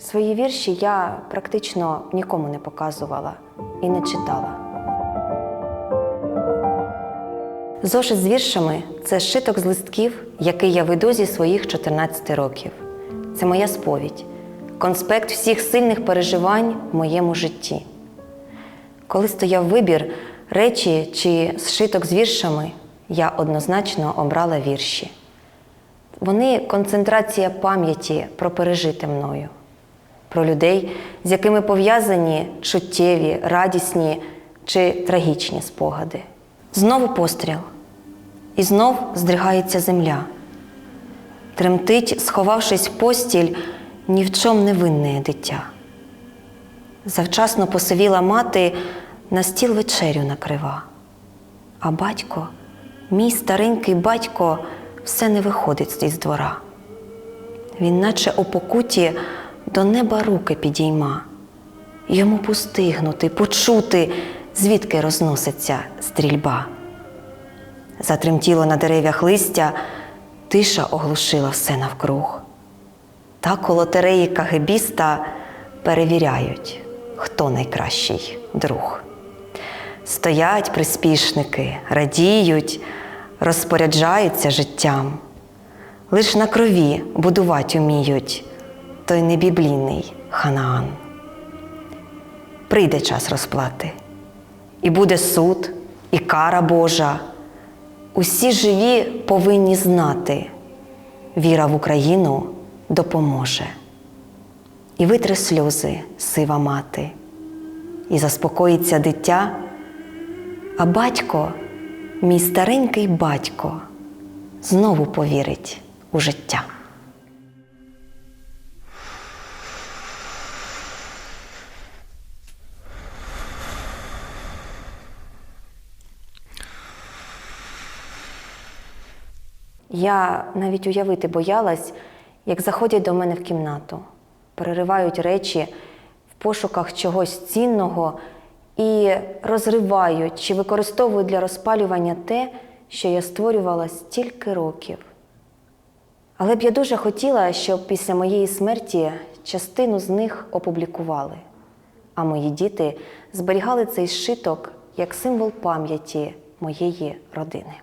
Свої вірші я практично нікому не показувала і не читала. Зошит з віршами це зшиток з листків, який я веду зі своїх 14 років. Це моя сповідь, конспект всіх сильних переживань в моєму житті. Коли стояв вибір речі чи зшиток з віршами, я однозначно обрала вірші. Вони концентрація пам'яті про пережите мною, про людей, з якими пов'язані чуттєві, радісні чи трагічні спогади. Знову постріл, і знов здригається земля. Тремтить, сховавшись в постіль, ні в чом не винне дитя. Завчасно посивіла мати, на стіл вечерю накрива. А батько, мій старенький батько, все не виходить із двора. Він, наче у покуті, до неба руки підійма. Йому постигнути, почути, звідки розноситься стрільба. Затремтіло на дерев'ях листя, тиша оглушила все навкруг. Так у лотереї кагебіста перевіряють, хто найкращий друг. Стоять приспішники, радіють, розпоряджаються життям. Лиш на крові будувати уміють той небіблійний ханаан. Прийде час розплати, і буде суд, і кара Божа. Усі живі повинні знати, віра в Україну допоможе. І витре сльози сива мати, і заспокоїться дитя, а батько, мій старенький батько, знову повірить у життя. Я навіть уявити боялась, як заходять до мене в кімнату, переривають речі в пошуках чогось цінного і розривають чи використовують для розпалювання те, що я створювала стільки років. Але б я дуже хотіла, щоб після моєї смерті частину з них опублікували, а мої діти зберігали цей зшиток як символ пам'яті моєї родини.